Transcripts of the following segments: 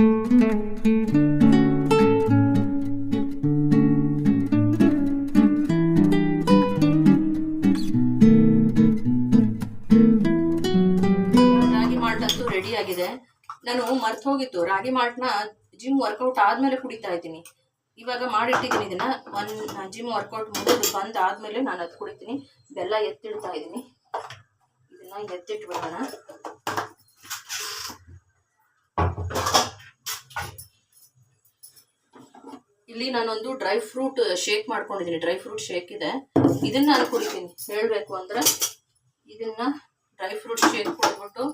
ರಾಗಿ malt ಅಂತೂ ready ಆಗಿದೆ. ನಾನು ಮರ್ತು ಹೋಗಿತ್ತು. ರಾಗಿ ಮಾಲ್ಟ್ನ ಜಿಮ್ ವರ್ಕೌಟ್ ಆದ್ಮೇಲೆ ಕುಡಿತಾ ಇದ್ದೀನಿ. ಇವಾಗ ಮಾಡಿಟ್ಟಿದ್ದೀನಿ ಇದನ್ನ. ಒನ್ ಜಿಮ್ ವರ್ಕೌಟ್ ಮುಗಿದು ಬಂದ್ ಆದ್ಮೇಲೆ ನಾನು ಅದು ಕುಡಿತೀನಿ. ಬೆಲ್ಲ ಎತ್ತಿಡ್ತಾ ಇದ್ದೀನಿ. ಇದನ್ನ ಎತ್ತಿಟ್ಬಿಡೋಣ. ಇಲ್ಲಿ ನಾನೊಂದು ಡ್ರೈ ಫ್ರೂಟ್ ಶೇಕ್ ಮಾಡ್ಕೊಂಡಿದ್ದೀನಿ. ಡ್ರೈ ಫ್ರೂಟ್ ಶೇಕ್ ಇದೆ. ಇದನ್ನ ನಾನು ಕುಡಿತೀನಿ. ಹೇಳಬೇಕು ಅಂದ್ರೆ ಇದನ್ನ ಡ್ರೈ ಫ್ರೂಟ್ ಶೇಕ್ ಕೊಡ್ಬಿಟ್ಟು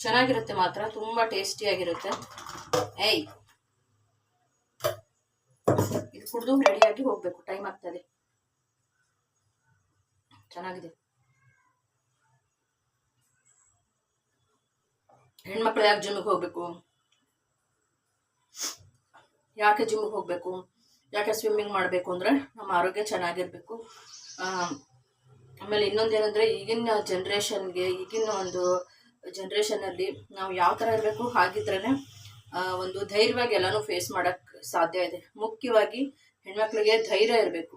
ಚೆನ್ನಾಗಿರುತ್ತೆ ಮಾತ್ರ. ತುಂಬ ಟೇಸ್ಟಿಯಾಗಿರುತ್ತೆ ಏಯ್! ಇದು ಕುಡಿದು ರೆಡಿಯಾಗಿ ಹೋಗ್ಬೇಕು. ಟೈಮ್ ಆಗ್ತದೆ. ಚೆನ್ನಾಗಿದೆ. ಹೆಣ್ಮಕ್ಳು ಯಾಕೆ ಜಿಮ್ಗೆ ಹೋಗ್ಬೇಕು? ಯಾಕೆ ಜಿಮ್ಗೆ ಹೋಗಬೇಕು? ಯಾಕೆ ಸ್ವಿಮ್ಮಿಂಗ್ ಮಾಡಬೇಕು ಅಂದರೆ ನಮ್ಮ ಆರೋಗ್ಯ ಚೆನ್ನಾಗಿರಬೇಕು. ಆಮೇಲೆ ಇನ್ನೊಂದೇನೆಂದರೆ ಈಗಿನ ಜನ್ರೇಷನ್ಗೆ ಈಗಿನ ಒಂದು ಜನ್ರೇಷನಲ್ಲಿ ನಾವು ಯಾವ ಥರ ಇರಬೇಕು ಹಾಗಿದ್ರೇ ಒಂದು ಧೈರ್ಯವಾಗಿ ಎಲ್ಲನೂ ಫೇಸ್ ಮಾಡೋಕ್ಕೆ ಸಾಧ್ಯ ಇದೆ. ಮುಖ್ಯವಾಗಿ ಹೆಣ್ಮಕ್ಳಿಗೆ ಧೈರ್ಯ ಇರಬೇಕು.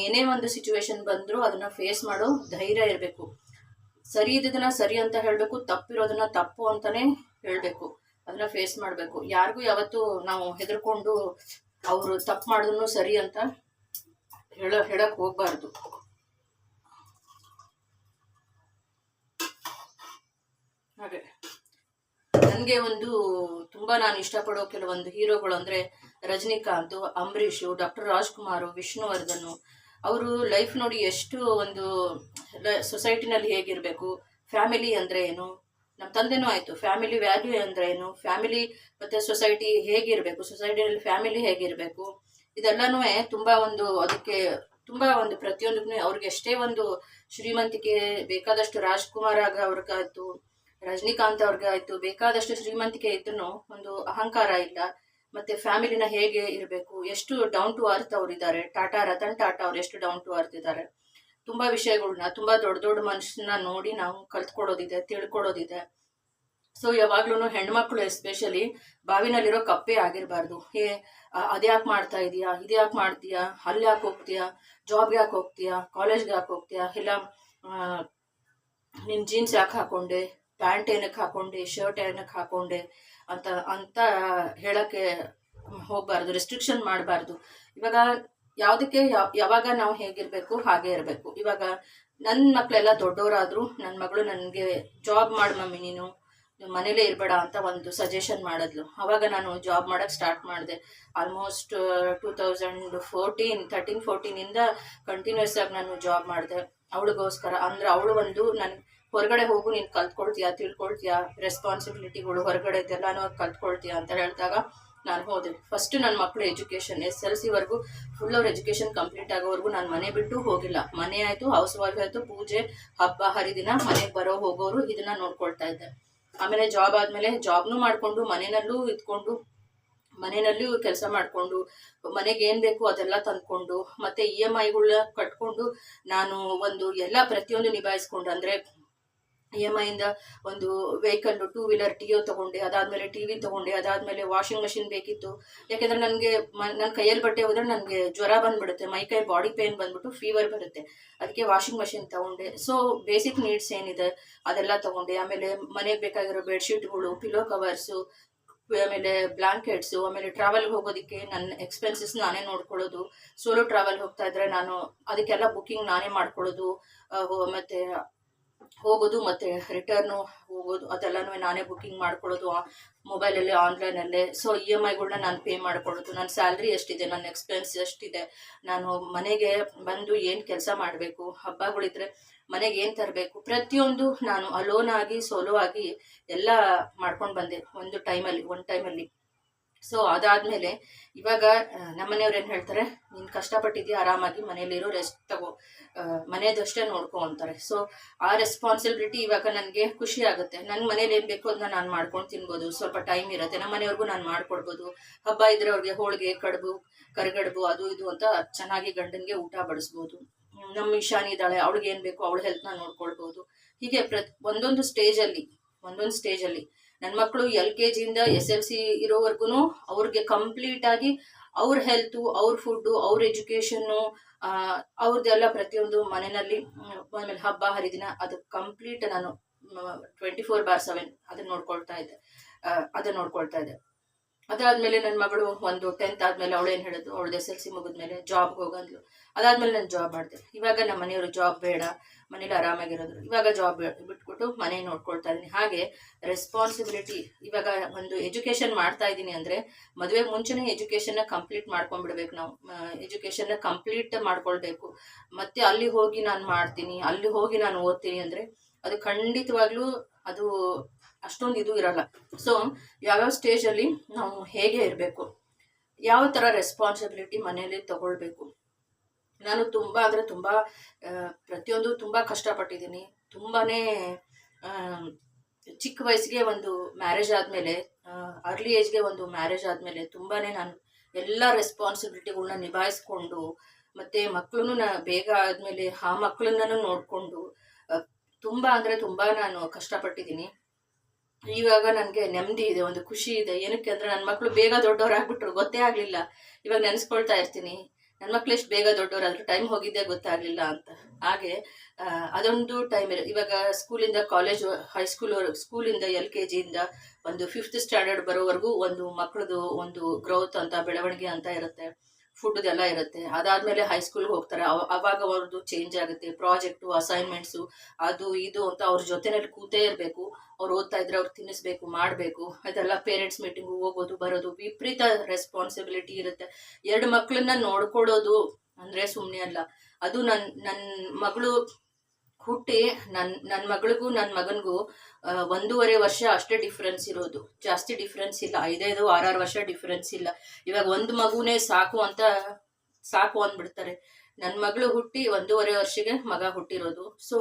ಏನೇ ಒಂದು ಸಿಚುವೇಶನ್ ಬಂದರೂ ಅದನ್ನು ಫೇಸ್ ಮಾಡೋ ಧೈರ್ಯ ಇರಬೇಕು. ಸರಿ ಇದ್ದದನ್ನ ಸರಿ ಅಂತ ಹೇಳಬೇಕು, ತಪ್ಪಿರೋದನ್ನ ತಪ್ಪು ಅಂತಲೇ ಹೇಳಬೇಕು. ಅದನ್ನ ಫೇಸ್ ಮಾಡಬೇಕು. ಯಾರಿಗೂ ಯಾವತ್ತೂ ನಾವು ಹೆದರ್ಕೊಂಡು ಅವರು ತಪ್ಪು ಮಾಡಿದ್ರು ಸರಿ ಅಂತ ಹೇಳ, ಹೇಳಕ್ ಹೋಗ್ಬಾರ್ದು. ಹಾಗೆ. ನನಗೆ ಒಂದು ತುಂಬಾ ನಾನು ಇಷ್ಟಪಡೋ ಕೆಲವೊಂದು ಹೀರೋಗಳು ಅಂದರೆ ರಜನಿಕಾಂತ್, ಅಂಬರೀಷು, ಡಾಕ್ಟರ್ ರಾಜ್ಕುಮಾರ್, ವಿಷ್ಣುವರ್ಧನ್. ಅವರು ಲೈಫ್ ನೋಡಿ ಎಷ್ಟು ಒಂದು ಸೊಸೈಟಿನಲ್ಲಿ ಹೇಗಿರಬೇಕು ಫ್ಯಾಮಿಲಿ ಅಂದರೆ ಏನು? ನಮ್ಮ ತಂದೆನೂ ಆಯಿತು. ಫ್ಯಾಮಿಲಿ ವ್ಯಾಲ್ಯೂ ಅಂದರೆ ಏನು? ಫ್ಯಾಮಿಲಿ ಮತ್ತು ಸೊಸೈಟಿ ಹೇಗಿರಬೇಕು? ಸೊಸೈಟಿಯಲ್ಲಿ ಫ್ಯಾಮಿಲಿ ಹೇಗಿರಬೇಕು? ಇದೆಲ್ಲನೂ ತುಂಬ ಒಂದು ಅದಕ್ಕೆ ತುಂಬ ಒಂದು ಪ್ರತಿಯೊಂದಕ್ಕೂ ಅವ್ರಿಗೆ ಎಷ್ಟೇ ಒಂದು ಶ್ರೀಮಂತಿಕೆ ಬೇಕಾದಷ್ಟು ರಾಜ್ಕುಮಾರ್ ಆಗ ಅವ್ರಿಗಾಯ್ತು ರಜನಿಕಾಂತ್ ಅವ್ರಿಗೆ ಆಯ್ತು, ಬೇಕಾದಷ್ಟು ಶ್ರೀಮಂತಿಕೆ ಇದ್ರೂ ಒಂದು ಅಹಂಕಾರ ಇಲ್ಲ. ಮತ್ತೆ ಫ್ಯಾಮಿಲಿನ ಹೇಗೆ ಇರಬೇಕು? ಎಷ್ಟು ಡೌನ್ ಟು ಅರ್ತ್ ಅವ್ರಿದ್ದಾರೆ? ಟಾಟಾ, ರತನ್ ಟಾಟಾ ಅವ್ರು ಎಷ್ಟು ಡೌನ್ ಟು ಅರ್ತ್ ಇದ್ದಾರೆ? ತುಂಬಾ ವಿಷಯಗಳನ್ನ ತುಂಬಾ ದೊಡ್ಡ ದೊಡ್ಡ ಮನುಷ್ಯನ ನೋಡಿ ನಾವು ಕಲ್ತ್ಕೊಡೋದಿದೆ ತಿಳ್ಕೊಡೋದಿದೆ ಸೊ ಯಾವಾಗ್ಲೂ ಹೆಣ್ಮಕ್ಳು ಎಸ್ಪೆಷಲಿ ಬಾವಿನಲ್ಲಿರೋ ಕಪ್ಪೆ ಆಗಿರಬಾರ್ದು. ಏ ಅದ್ಯಾಕೆ ಮಾಡ್ತಾ ಇದೀಯಾ? ಇದ್ಯಾಕೆ ಮಾಡ್ತೀಯಾ? ಅಲ್ಲಿ ಯಾಕೆ ಹೋಗ್ತೀಯಾ? ಜಾಬ್ಗೆ ಯಾಕೆ ಹೋಗ್ತೀಯಾ? ಕಾಲೇಜ್ಗೆ ಯಾಕೆ ಹೋಗ್ತೀಯಾ? ಇಲ್ಲ ನಿನ್ನ ಜೀನ್ಸ್ ಯಾಕೆ ಹಾಕೊಂಡೆ? ಪ್ಯಾಂಟ್ ಏನಕ್ಕೆ ಹಾಕೊಂಡೆ? ಶರ್ಟ್ ಏನಕ್ಕೆ ಹಾಕೊಂಡೆ? ಅಂತ ಅಂತ ಹೇಳಕ್ಕೆ ಹೋಗ್ಬಾರ್ದು, ರೆಸ್ಟ್ರಿಕ್ಷನ್ ಮಾಡಬಾರ್ದು. ಇವಾಗ ಯಾವುದಕ್ಕೆ ಯಾವಾಗ ನಾವು ಹೇಗಿರಬೇಕು, ಹಾಗೆ ಇರಬೇಕು. ಇವಾಗ ನನ್ನ ಮಕ್ಕಳೆಲ್ಲ ದೊಡ್ಡವರಾದ್ರು ನನ್ನ ಮಗಳು ನನಗೆ ಜಾಬ್ ಮಾಡಿ ಮಮ್ಮಿ ನೀನು ಮನೇಲೇ ಇರಬೇಡ ಅಂತ ಒಂದು ಸಜೆಷನ್ ಮಾಡಿದ್ಲು. ಅವಾಗ ನಾನು ಜಾಬ್ ಮಾಡೋಕ್ಕೆ ಸ್ಟಾರ್ಟ್ ಮಾಡಿದೆ. Almost two thousand fourteen thirteen ಫೋರ್ಟೀನಿಂದ continuous ಆಗಿ ನಾನು ಜಾಬ್ ಮಾಡಿದೆ. ಅವಳಿಗೋಸ್ಕರ, ಅಂದ್ರೆ ಅವಳು ಒಂದು ನನ್ನ ಹೊರಗಡೆ ಹೋಗು, ನೀನು ಕಲ್ತ್ಕೊಳ್ತೀಯಾ, ತಿಳ್ಕೊಳ್ತೀಯಾ ರೆಸ್ಪಾನ್ಸಿಬಿಲಿಟಿಗಳು ಹೊರಗಡೆ ಇದೆಲ್ಲನೂ ಕಲ್ತ್ಕೊಳ್ತೀಯಾ ಅಂತ ಹೇಳಿದಾಗ ನಾನು ಹೋದೆ ಫಸ್ಟ್ ನನ್ನ ಮಕ್ಕಳು ಎಜುಕೇಷನ್ ಎಸ್ ಎಲ್ ಸಿವರೆಗೂ ಫುಲ್ ಅವ್ರ ಎಜುಕೇಶನ್ ಕಂಪ್ಲೀಟ್ ಆಗೋವರೆಗೂ ನಾನು ಮನೆ ಬಿಟ್ಟು ಹೋಗಿಲ್ಲ. ಮನೆ ಆಯಿತು ಹೌಸ್ ವೈಫ್ ಆಯಿತು, ಪೂಜೆ, ಹಬ್ಬ, ಹರಿದಿನ, ಮನೆಗೆ ಬರೋ ಹೋಗೋರು ಇದನ್ನ ನೋಡ್ಕೊಳ್ತಾ ಇದ್ದೆ. ಆಮೇಲೆ ಜಾಬ್ ಆದಮೇಲೆ ಜಾಬ್ನು ಮಾಡಿಕೊಂಡು ಮನೆಯಲ್ಲೂ ಇದ್ಕೊಂಡು ಮನೆಯಲ್ಲೂ ಕೆಲಸ ಮಾಡಿಕೊಂಡು, ಮನೆಗೆ ಏನು ಬೇಕು ಅದೆಲ್ಲ ತಂದ್ಕೊಂಡು, ಮತ್ತೆ ಇ ಎಂ ಐಗಳನ್ನ ಕಟ್ಕೊಂಡು ನಾನು ಒಂದು ಎಲ್ಲ ಪ್ರತಿಯೊಂದು ನಿಭಾಯಿಸ್ಕೊಂಡು ಅಂದರೆ ಇ ಎಂ ಐಯಿಂದ ಒಂದು vehicle two wheeler T O ತೊಗೊಂಡೆ, ಅದಾದಮೇಲೆ ಟಿ ವಿ ತೊಗೊಂಡೆ, ಅದಾದಮೇಲೆ ವಾಷಿಂಗ್ ಮಷಿನ್ ಬೇಕಿತ್ತು. ಯಾಕೆಂದರೆ ನನಗೆ ಮ ನನ್ನ ಕೈಯಲ್ಲಿ ಬಟ್ಟೆ ಹೋದ್ರೆ ನನಗೆ ಜ್ವರ ಬಂದ್ಬಿಡುತ್ತೆ, ಮೈ ಕೈ ಬಾಡಿ ಪೇನ್ ಬಂದ್ಬಿಟ್ಟು ಫೀವರ್ ಬರುತ್ತೆ. ಅದಕ್ಕೆ ವಾಷಿಂಗ್ ಮಷಿನ್ ತೊಗೊಂಡೆ. ಸೊ ಬೇಸಿಕ್ ನೀಡ್ಸ್ ಏನಿದೆ, ಅದೆಲ್ಲ ತೊಗೊಂಡೆ. ಆಮೇಲೆ ಮನೆಗೆ ಬೇಕಾಗಿರೋ ಬೆಡ್ಶೀಟ್ಗಳು ಪಿಲೋ ಕವರ್ಸು ಆಮೇಲೆ ಬ್ಲಾಂಕೆಟ್ಸು ಆಮೇಲೆ ಟ್ರಾವೆಲ್ಗೆ ಹೋಗೋದಕ್ಕೆ ನನ್ನ ಎಕ್ಸ್ಪೆನ್ಸಸ್ ನಾನೇ ನೋಡ್ಕೊಳ್ಳೋದು. ಸೋಲೋ ಟ್ರಾವೆಲ್ ಹೋಗ್ತಾ ಇದ್ರೆ ನಾನು ಅದಕ್ಕೆಲ್ಲ ಬುಕ್ಕಿಂಗ್ ನಾನೇ ಮಾಡ್ಕೊಳ್ಳೋದು. ಮತ್ತೆ ಹೋಗೋದು ಮತ್ತೆ ರಿಟರ್ನು ಹೋಗೋದು ಅದೆಲ್ಲನೂ ನಾನೇ ಬುಕ್ಕಿಂಗ್ ಮಾಡ್ಕೊಳ್ಳೋದು ಮೊಬೈಲಲ್ಲಿ ಆನ್ಲೈನಲ್ಲೇ ಸೊ ಇ ಎಂ ಐಗಳನ್ನ ನಾನು ಪೇ ಮಾಡ್ಕೊಳ್ಳೋದು. ನನ್ನ ಸ್ಯಾಲ್ರಿ ಎಷ್ಟಿದೆ, ನನ್ನ ಎಕ್ಸ್ಪೆನ್ಸ್ ಎಷ್ಟಿದೆ, ನಾನು ಮನೆಗೆ ಬಂದು ಏನು ಕೆಲಸ ಮಾಡಬೇಕು, ಹಬ್ಬಗಳಿದ್ರೆ ಮನೆಗೆ ಏನು ತರಬೇಕು, ಪ್ರತಿಯೊಂದು ನಾನು ಅಲೋನ್ ಆಗಿ ಸೋಲೋ ಆಗಿ ಎಲ್ಲ ಮಾಡ್ಕೊಂಡು ಬಂದೆ ಒಂದು ಟೈಮಲ್ಲಿ ಒಂದು ಟೈಮಲ್ಲಿ ಸೊ ಅದಾದ್ಮೇಲೆ ಇವಾಗ ನಮ್ಮನೆಯವ್ರು ಏನು ಹೇಳ್ತಾರೆ? ನೀನು ಕಷ್ಟಪಟ್ಟಿದ್ದೀಯ ಆರಾಮಾಗಿ ಮನೇಲಿರೋ ರೆಸ್ಟ್ ತಗೋ ಮನೆಯದಷ್ಟೇ ನೋಡ್ಕೊ ಅಂತಾರೆ. ಸೊ ಆ ರೆಸ್ಪಾನ್ಸಿಬಿಲಿಟಿ ಇವಾಗ ನನಗೆ ಖುಷಿ ಆಗುತ್ತೆ. ನನ್ನ ಮನೇಲಿ ಏನು ಬೇಕು ಅದನ್ನ ನಾನು ಮಾಡ್ಕೊಂಡು ತಿನ್ಬೋದು. ಸ್ವಲ್ಪ ಟೈಮ್ ಇರುತ್ತೆ. ನಮ್ಮ ಮನೆಯವ್ರಿಗೂ ನಾನು ಮಾಡ್ಕೊಡ್ಬೋದು. ಹಬ್ಬ ಇದ್ರೆ ಅವ್ರಿಗೆ ಹೋಳಿಗೆ, ಕಡುಬು, ಕರಿಗಡುಬು, ಅದು ಇದು ಅಂತ ಚೆನ್ನಾಗಿ ಗಂಡನಿಗೆ ಊಟ ಬಡಿಸ್ಬೋದು. ನಮ್ಮ ಇಶಾನಿ ಇದ್ದಾಳೆ, ಅವಳಿಗೆ ಏನು ಬೇಕು ಅವಳ ಹೆಲ್ತ್ನ ನೋಡ್ಕೊಳ್ಬೋದು. ಹೀಗೆ ಪ್ರ ಒಂದೊಂದು ಸ್ಟೇಜಲ್ಲಿ ಒಂದೊಂದು ಸ್ಟೇಜಲ್ಲಿ ನನ್ನ ಮಕ್ಕಳು ಎಲ್ ಕೆ ಜಿಯಿಂದ ಎಸ್ ಎಲ್ ಸಿ ಇರೋವರೆಗೂ ಅವ್ರಿಗೆ ಕಂಪ್ಲೀಟ್ ಆಗಿ ಅವ್ರ ಹೆಲ್ತು ಅವ್ರ ಫುಡ್ಡು ಅವ್ರ ಎಜುಕೇಷನ್ನು ಅವ್ರದ್ದೆಲ್ಲ ಪ್ರತಿಯೊಂದು ಮನೆಯಲ್ಲಿ ಆಮೇಲೆ ಹಬ್ಬ, ಹರಿದಿನ ಅದು ಕಂಪ್ಲೀಟ್ ನಾನು ಟ್ವೆಂಟಿ ಫೋರ್ ಬಾರ್ ಸೆವೆನ್ ಅದನ್ನ ನೋಡ್ಕೊಳ್ತಾ ಇದ್ದೆ. ಅದನ್ನ ನೋಡ್ಕೊಳ್ತಾ ಇದ್ದೆ. ಅದಾದ್ಮೇಲೆ ನನ್ನ ಮಗಳು ಒಂದು ಟೆಂತ್ ಆದ್ಮೇಲೆ ಅವಳು ಏನು ಹೇಳಿದ್ರು ಅವಳು ಎಸ್ ಎಲ್ ಸಿ ಮುಗಿದ್ಮೇಲೆ ಜಾಬ್ಗೆ ಹೋಗಂದ್ಲು. ಅದಾದ್ಮೇಲೆ ನಾನು ಜಾಬ್ ಮಾಡಿದೆ. ಇವಾಗ ನಮ್ಮ ಮನೆಯವರು ಜಾಬ್ ಬೇಡ. ಮನೇಲಿ ಆರಾಮಾಗಿರೋದು. ಇವಾಗ ಜಾಬ್ ಬಿಟ್ಬಿಟ್ಟು ಮನೆ ನೋಡ್ಕೊಳ್ತಾ ಇದ್ದೀನಿ. ಹಾಗೆ ರೆಸ್ಪಾನ್ಸಿಬಿಲಿಟಿ ಇವಾಗ ಒಂದು ಎಜುಕೇಶನ್ ಮಾಡ್ತಾ ಇದ್ದೀನಿ ಅಂದರೆ ಮದುವೆ ಮುಂಚೆನೇ ಎಜುಕೇಷನ್ನ ಕಂಪ್ಲೀಟ್ ಮಾಡ್ಕೊಂಡ್ಬಿಡ್ಬೇಕು ನಾವು. ಎಜುಕೇಷನ್ನ ಕಂಪ್ಲೀಟ್ ಮಾಡ್ಕೊಳ್ಬೇಕು. ಮತ್ತೆ ಅಲ್ಲಿ ಹೋಗಿ ನಾನು ಮಾಡ್ತೀನಿ, ಅಲ್ಲಿ ಹೋಗಿ ನಾನು ಓದ್ತೀನಿ ಅಂದರೆ ಅದು ಖಂಡಿತವಾಗ್ಲೂ ಅದು ಅಷ್ಟೊಂದು ಇದು ಇರಲ್ಲ. ಸೊ ಯಾವ್ಯಾವ ಸ್ಟೇಜಲ್ಲಿ ನಾವು ಹೇಗೆ ಇರಬೇಕು? ಯಾವ ಥರ ರೆಸ್ಪಾನ್ಸಿಬಿಲಿಟಿ ಮನೆಯಲ್ಲಿ ತಗೊಳ್ಬೇಕು? ನಾನು ತುಂಬ ಅಂದರೆ ತುಂಬ ಪ್ರತಿಯೊಂದು ತುಂಬ ಕಷ್ಟಪಟ್ಟಿದ್ದೀನಿ. ತುಂಬಾ ಚಿಕ್ಕ ವಯಸ್ಸಿಗೆ ಒಂದು ಮ್ಯಾರೇಜ್ ಆದಮೇಲೆ ಅರ್ಲಿ ಏಜ್ಗೆ ಒಂದು ಮ್ಯಾರೇಜ್ ಆದಮೇಲೆ ತುಂಬಾ ನಾನು ಎಲ್ಲ ರೆಸ್ಪಾನ್ಸಿಬಿಲಿಟಿಗಳನ್ನ ನಿಭಾಯಿಸ್ಕೊಂಡು, ಮತ್ತು ಮಕ್ಕಳನ್ನು ನಾ ಬೇಗ ಆದಮೇಲೆ ಆ ಮಕ್ಕಳನ್ನೂ ನೋಡಿಕೊಂಡು ತುಂಬ ಅಂದರೆ ತುಂಬ ನಾನು ಕಷ್ಟಪಟ್ಟಿದ್ದೀನಿ. ಇವಾಗ ನನಗೆ ನೆಮ್ಮದಿ ಇದೆ, ಒಂದು ಖುಷಿ ಇದೆ. ಏನಕ್ಕೆ ಅಂದರೆ ನನ್ನ ಮಕ್ಕಳು ಬೇಗ ದೊಡ್ಡವರಾಗ್ಬಿಟ್ರು, ಗೊತ್ತೇ ಆಗಲಿಲ್ಲ. ಇವಾಗ ನೆನೆಸ್ಕೊಳ್ತಾ ಇರ್ತೀನಿ. ನನ್ನ ಮಕ್ಳು ಎಷ್ಟು ಬೇಗ ದೊಡ್ಡವರಾದ್ರು ಟೈಮ್ ಹೋಗಿದ್ದೇ ಗೊತ್ತಾಗ್ಲಿಲ್ಲ ಅಂತ. ಹಾಗೆ ಅದೊಂದು ಟೈಮ್ ಇರ ಇವಾಗ ಸ್ಕೂಲಿಂದ ಕಾಲೇಜ್ ಹೈಸ್ಕೂಲ್ ಸ್ಕೂಲಿಂದ ಎಲ್ ಕೆ ಜಿಯಿಂದ ಒಂದು ಫಿಫ್ತ್ ಸ್ಟ್ಯಾಂಡರ್ಡ್ ಬರೋವರೆಗೂ ಒಂದು ಮಕ್ಕಳದು ಒಂದು ಗ್ರೋತ್ ಅಂತ, ಬೆಳವಣಿಗೆ ಅಂತ ಇರುತ್ತೆ. ಫುಡ್ದೆಲ್ಲ ಇರುತ್ತೆ. ಅದಾದಮೇಲೆ ಹೈಸ್ಕೂಲ್ಗೆ ಹೋಗ್ತಾರೆ. ಅವ- ಅವಾಗ ಅವ್ರದ್ದು ಚೇಂಜ್ ಆಗುತ್ತೆ. ಪ್ರಾಜೆಕ್ಟು ಅಸೈನ್ಮೆಂಟ್ಸು ಅದು, ಇದು ಅಂತ ಅವ್ರ ಜೊತೆನಲ್ಲಿ ಕೂತೇ ಇರಬೇಕು. ಅವ್ರು ಓದ್ತಾ ಇದ್ರೆ ಅವ್ರು ತಿನ್ನಿಸ್ಬೇಕು, ಮಾಡಬೇಕು. ಅದೆಲ್ಲ ಪೇರೆಂಟ್ಸ್ ಮೀಟಿಂಗು ಹೋಗೋದು, ಬರೋದು, ವಿಪರೀತ ರೆಸ್ಪಾನ್ಸಿಬಿಲಿಟಿ ಇರುತ್ತೆ. ಎರಡು ಮಕ್ಕಳನ್ನ ನೋಡ್ಕೊಳ್ಳೋದು ಅಂದರೆ ಸುಮ್ಮನೆ ಅಲ್ಲ. ಅದು ನನ್ನ ನನ್ನ ಮಗಳು ಹುಟ್ಟಿ ನನ್ನ ನನ್ನ ಮಗಳಿಗೂ ನನ್ನ ಮಗನಿಗೂ ಒಂದೂವರೆ ವರ್ಷ ಅಷ್ಟೇ ಡಿಫ್ರೆನ್ಸ್ ಇರೋದು. ಜಾಸ್ತಿ ಡಿಫ್ರೆನ್ಸ್ ಇಲ್ಲ. ಐದೈದು, ಆರಾರು ವರ್ಷ ಡಿಫ್ರೆನ್ಸ್ ಇಲ್ಲ. ಇವಾಗ ಒಂದು ಮಗುನೇ ಸಾಕು ಅಂತ ಸಾಕು ಅಂದ್ಬಿಡ್ತಾರೆ. ನನ್ನ ಮಗಳು ಹುಟ್ಟಿ ಒಂದೂವರೆ ವರ್ಷಕ್ಕೆ ಮಗ ಹುಟ್ಟಿರೋದು. ಸೊ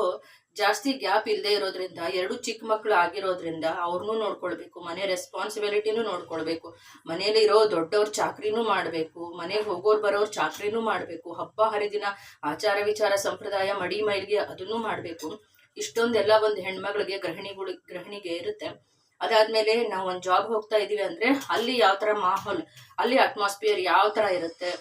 ಜಾಸ್ತಿ ಗ್ಯಾಪ್ ಇಲ್ಲದೆ ಇರೋದ್ರಿಂದ, ಎರಡು ಚಿಕ್ಕ ಮಕ್ಕಳು ಆಗಿರೋದ್ರಿಂದ ಅವ್ರನ್ನೂ ನೋಡ್ಕೊಳ್ಬೇಕು, ಮನೆ ರೆಸ್ಪಾನ್ಸಿಬಿಲಿಟಿನೂ ನೋಡ್ಕೊಳ್ಬೇಕು. ಮನೇಲಿ ಇರೋ ದೊಡ್ಡವ್ರ ಚಾಕ್ರಿನೂ ಮಾಡಬೇಕು, ಮನೆಗೆ ಹೋಗೋರು ಬರೋರು ಚಾಕ್ರಿನೂ ಮಾಡಬೇಕು, ಹಬ್ಬ, ಹರಿದಿನ, ಆಚಾರ ವಿಚಾರ, ಸಂಪ್ರದಾಯ, ಮಡಿ, ಮೈಲಿಗೆ ಅದನ್ನೂ ಮಾಡಬೇಕು. ಇಷ್ಟೊಂದೆಲ್ಲ ಒಂದು ಹೆಣ್ಮಗಳಿಗೆ ಗೃಹಿಣಿಗಳು, ಗೃಹಿಣಿಗೆ ಇರುತ್ತೆ. ಅದಾದ್ಮೇಲೆ ನಾವು ಒಂದು ಜಾಬ್ ಹೋಗ್ತಾ ಇದೀವಿ ಅಂದ್ರೆ ಅಲ್ಲಿ ಯಾವ ಥರ ಮಾಹೋಲ್, ಅಲ್ಲಿ ಅಟ್ಮಾಸ್ಫಿಯರ್ ಯಾವ ಥರ ಇರುತ್ತೆ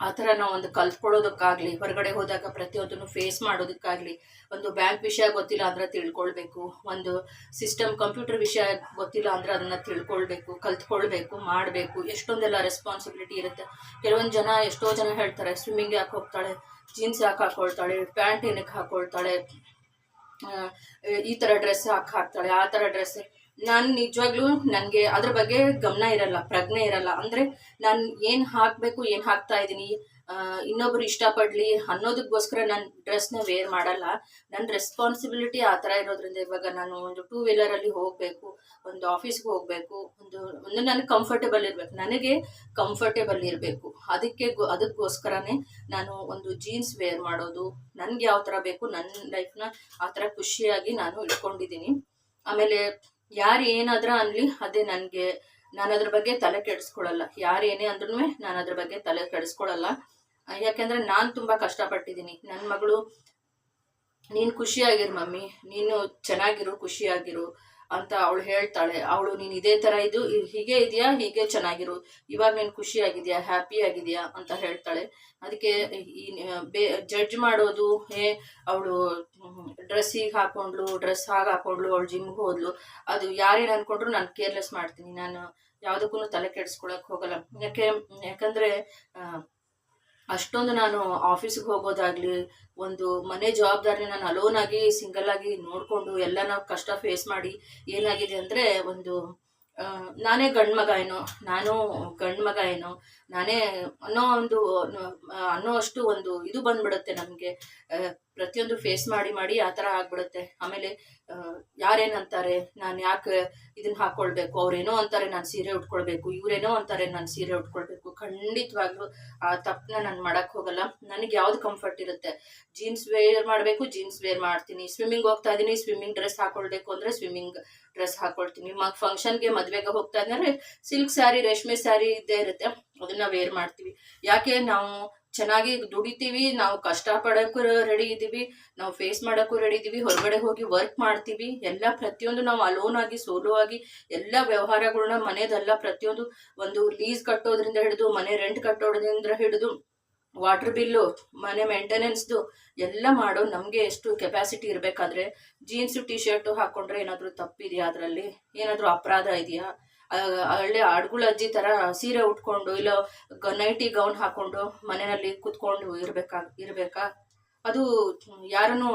ಆ ಥರ ನಾವು ಒಂದು ಕಲ್ತ್ಕೊಳ್ಳೋದಕ್ಕಾಗ್ಲಿ, ಹೊರಗಡೆ ಹೋದಾಗ ಪ್ರತಿಯೊಂದನ್ನು ಫೇಸ್ ಮಾಡೋದಕ್ಕಾಗ್ಲಿ, ಒಂದು ಬ್ಯಾಂಕ್ ವಿಷಯ ಗೊತ್ತಿಲ್ಲ ಅಂದ್ರೆ ತಿಳ್ಕೊಳ್ಬೇಕು, ಒಂದು ಸಿಸ್ಟಮ್ ಕಂಪ್ಯೂಟರ್ ವಿಷಯ ಗೊತ್ತಿಲ್ಲ ಅಂದ್ರೆ ಅದನ್ನ ತಿಳ್ಕೊಳ್ಬೇಕು, ಕಲ್ತ್ಕೊಳ್ಬೇಕು, ಮಾಡಬೇಕು, ಎಷ್ಟೊಂದೆಲ್ಲ ರೆಸ್ಪಾನ್ಸಿಬಿಲಿಟಿ ಇರುತ್ತೆ. ಕೆಲವೊಂದು ಜನ ಎಷ್ಟೋ ಜನ ಹೇಳ್ತಾರೆ ಸ್ವಿಮ್ಮಿಂಗ್ ಯಾಕೆ ಹೋಗ್ತಾಳೆ ಜೀನ್ಸ್ ಯಾಕೆ ಹಾಕೊಳ್ತಾಳೆ ಪ್ಯಾಂಟ್ ಏನಕ್ಕೆ ಹಾಕೊಳ್ತಾಳೆ ಈ ಥರ ಡ್ರೆಸ್ ಹಾಕಿ ಹಾಕ್ತಾಳೆ, ಆ ಥರ ಡ್ರೆಸ್ ನಾನು ನಿಜವಾಗ್ಲೂ ನನಗೆ ಅದ್ರ ಬಗ್ಗೆ ಗಮನ ಇರಲ್ಲ, ಪ್ರಜ್ಞೆ ಇರಲ್ಲ. ಅಂದರೆ ನಾನು ಏನು ಹಾಕಬೇಕು, ಏನು ಹಾಕ್ತಾ ಇದ್ದೀನಿ ಇನ್ನೊಬ್ರು ಇಷ್ಟಪಡಲಿ ಅನ್ನೋದಕ್ಕೋಸ್ಕರ ನಾನು ಡ್ರೆಸ್ನ ವೇರ್ ಮಾಡಲ್ಲ. ನನ್ನ ರೆಸ್ಪಾನ್ಸಿಬಿಲಿಟಿ ಆ ಥರ ಇರೋದ್ರಿಂದ ಇವಾಗ ನಾನು ಒಂದು ಟೂ ವೀಲರಲ್ಲಿ ಹೋಗಬೇಕು, ಒಂದು ಆಫೀಸ್ಗೆ ಹೋಗಬೇಕು, ಒಂದು ಒಂದು ನನಗೆ ಕಂಫರ್ಟೇಬಲ್ ಇರಬೇಕು. ನನಗೆ ಕಂಫರ್ಟೇಬಲ್ ಇರಬೇಕು. ಅದಕ್ಕೆ ಅದಕ್ಕೋಸ್ಕರನೇ ನಾನು ಒಂದು ಜೀನ್ಸ್ ವೇರ್ ಮಾಡೋದು, ನನಗೆ ಯಾವ ಥರ ಬೇಕು ನನ್ನ ಲೈಫ್ನ ಆ ಥರ ಖುಷಿಯಾಗಿ ನಾನು ಇಟ್ಕೊಂಡಿದ್ದೀನಿ ಆಮೇಲೆ ಯಾರು ಏನಾದ್ರೂ ಅನ್ಲಿ, ಅದೇ ನನಗೆ, ನಾನು ಅದ್ರ ಬಗ್ಗೆ ತಲೆ ಕೆಡಿಸ್ಕೊಳ್ಳಲ್ಲ ಯಾರು ಏನೇ ಅಂದ್ರೂ ನಾನು ಅದ್ರ ಬಗ್ಗೆ ತಲೆ ಕೆಡಿಸ್ಕೊಳ್ಳಲ್ಲ ಯಾಕೆಂದ್ರೆ ನಾನು ತುಂಬ ಕಷ್ಟಪಟ್ಟಿದ್ದೀನಿ. ನನ್ನ ಮಗಳು, ನೀನು ಖುಷಿಯಾಗಿರು ಮಮ್ಮಿ, ನೀನು ಚೆನ್ನಾಗಿರು, ಖುಷಿಯಾಗಿರು. ಅಂತ ಅವಳು ಹೇಳ್ತಾಳೆ. ಅವಳು, ನೀನು ಇದೇ ಥರ ಇದು ಹೀಗೆ ಇದೆಯಾ? ಹೀಗೆ ಚೆನ್ನಾಗಿರು. ಇವಾಗ ನೀನು ಖುಷಿಯಾಗಿದೆಯಾ ಹ್ಯಾಪಿ ಆಗಿದೆಯಾ? ಅಂತ ಹೇಳ್ತಾಳೆ. ಅದಕ್ಕೆ ಈ ಜಡ್ಜ್ ಮಾಡೋದು, ಹೇ, ಅವಳು ಡ್ರೆಸ್ ಹೀಗೆ ಹಾಕೊಂಡ್ಲು ಡ್ರೆಸ್ ಹಾಗೆ ಹಾಕೊಂಡ್ಲು ಅವಳು ಜಿಮ್ಗೆ ಹೋದ್ಲು. ಅದು ಯಾರೇನು ಅನ್ಕೊಂಡ್ರು ನಾನು ಕೇರ್ಲೆಸ್ ಮಾಡ್ತೀನಿ. ನಾನು ಯಾವುದಕ್ಕೂ ತಲೆ ಕೆಡಿಸ್ಕೊಳಕ್ ಹೋಗಲ್ಲ. ಯಾಕೆ, ಯಾಕಂದರೆ ಅಷ್ಟೊಂದು ನಾನು ಆಫೀಸ್ಗೆ ಹೋಗೋದಾಗ್ಲಿ, ಒಂದು ಮನೆ ಜವಾಬ್ದಾರಿ ನಾನು ಅಲೋನ್ ಆಗಿ ಸಿಂಗಲ್ ಆಗಿ ನೋಡಿಕೊಂಡು ಎಲ್ಲ ಕಷ್ಟ ಫೇಸ್ ಮಾಡಿ ಏನಾಗಿದೆ ಅಂದರೆ ಒಂದು ನಾನೇ ಗಂಡು ಮಗ ಏನೋ, ನಾನು ಗಂಡು ಮಗ ಏನೋ ನಾನೇ ಅನ್ನೋ ಒಂದು, ಅನ್ನೋ ಅಷ್ಟು ಒಂದು ಇದು ಬಂದ್ಬಿಡುತ್ತೆ ನಮಗೆ. ಪ್ರತಿಯೊಂದು ಫೇಸ್ ಮಾಡಿ ಮಾಡಿ ಆ ಥರ ಆಗ್ಬಿಡುತ್ತೆ. ಆಮೇಲೆ ಯಾರೇನಂತಾರೆ? ನಾನು ಯಾಕೆ ಇದನ್ನ ಹಾಕ್ಕೊಳ್ಬೇಕು ಅವ್ರೇನೋ ಅಂತಾರೆ ನಾನು ಸೀರೆ ಉಟ್ಕೊಳ್ಬೇಕು. ಇವರೇನೋ ಅಂತಾರೆ ನಾನು ಸೀರೆ ಉಟ್ಕೊಳ್ಬೇಕು. ಖಂಡಿತವಾಗ್ಲೂ ಆ ತಪ್ಪನ್ನ ನಾನು ಮಾಡಕ್ ಹೋಗಲ್ಲ. ನನಗೆ ಯಾವ್ದು ಕಂಫರ್ಟ್ ಇರುತ್ತೆ? ಜೀನ್ಸ್ ವೇರ್ ಮಾಡಬೇಕು ಜೀನ್ಸ್ ವೇರ್ ಮಾಡ್ತೀನಿ. ಸ್ವಿಮ್ಮಿಂಗ್ ಹೋಗ್ತಾ ಇದ್ದೀನಿ ಸ್ವಿಮ್ಮಿಂಗ್ ಡ್ರೆಸ್ ಹಾಕೊಳ್ಬೇಕು ಅಂದರೆ ಸ್ವಿಮ್ಮಿಂಗ್ ಡ್ರೆಸ್ ಹಾಕೊಳ್ತೀನಿ. ಫಂಕ್ಷನ್ಗೆ ಮದುವೆಗೆ ಹೋಗ್ತಾ ಇದ್ದಾರೆ ಸಿಲ್ಕ್ ಸ್ಯಾರಿ ರೇಷ್ಮೆ ಸ್ಯಾರಿ ಇದ್ದೇ ಇರುತ್ತೆ. ಅದನ್ನ ವೇರ್ ಮಾಡ್ತೀವಿ. ಯಾಕೆ ನಾವು ಚೆನ್ನಾಗಿ ದುಡಿತೀವಿ, ನಾವು ಕಷ್ಟ ಪಡೋಕ್ಕೂ ರೆಡಿ ಇದ್ದೀವಿ, ನಾವು ಫೇಸ್ ಮಾಡೋಕ್ಕೂ ರೆಡಿ ಇದ್ದೀವಿ, ಹೊರಗಡೆ ಹೋಗಿ ವರ್ಕ್ ಮಾಡ್ತೀವಿ, ಎಲ್ಲ ಪ್ರತಿಯೊಂದು ನಾವು ಅಲೋನ್ ಆಗಿ ಸೋಲೋ ಆಗಿ, ಎಲ್ಲ ವ್ಯವಹಾರಗಳನ್ನ ಮನೆದೆಲ್ಲ ಪ್ರತಿಯೊಂದು ಒಂದು ಲೀಸ್ ಕಟ್ಟೋದ್ರಿಂದ ಹಿಡಿದು, ಮನೆ ರೆಂಟ್ ಕಟ್ಟೋದ್ರಿಂದ ಹಿಡಿದು ವಾಟರ್ ಬಿಲ್ಲು ಮನೆ ಮೇಂಟೆನೆನ್ಸ್ದು ಎಲ್ಲ ಮಾಡೋ ನಮಗೆ ಎಷ್ಟು ಕೆಪಾಸಿಟಿ ಇರಬೇಕಾದ್ರೆ ಜೀನ್ಸು ಟಿ ಶರ್ಟು ಹಾಕ್ಕೊಂಡ್ರೆ ಏನಾದರೂ ತಪ್ಪಿದೆಯಾ ಅದರಲ್ಲಿ? ಏನಾದರೂ ಅಪರಾಧ ಇದೆಯಾ? ಹಳ್ಳಿ ಆಡ್ಗುಳ ಅಜ್ಜಿ ಥರ ಸೀರೆ ಉಟ್ಕೊಂಡು ಇಲ್ಲ ನೈಟಿ ಗೌನ್ ಹಾಕ್ಕೊಂಡು ಮನೆಯಲ್ಲಿ ಕೂತ್ಕೊಂಡು ಇರಬೇಕಾ ಇರಬೇಕಾ? ಅದು ಯಾರನ್ನು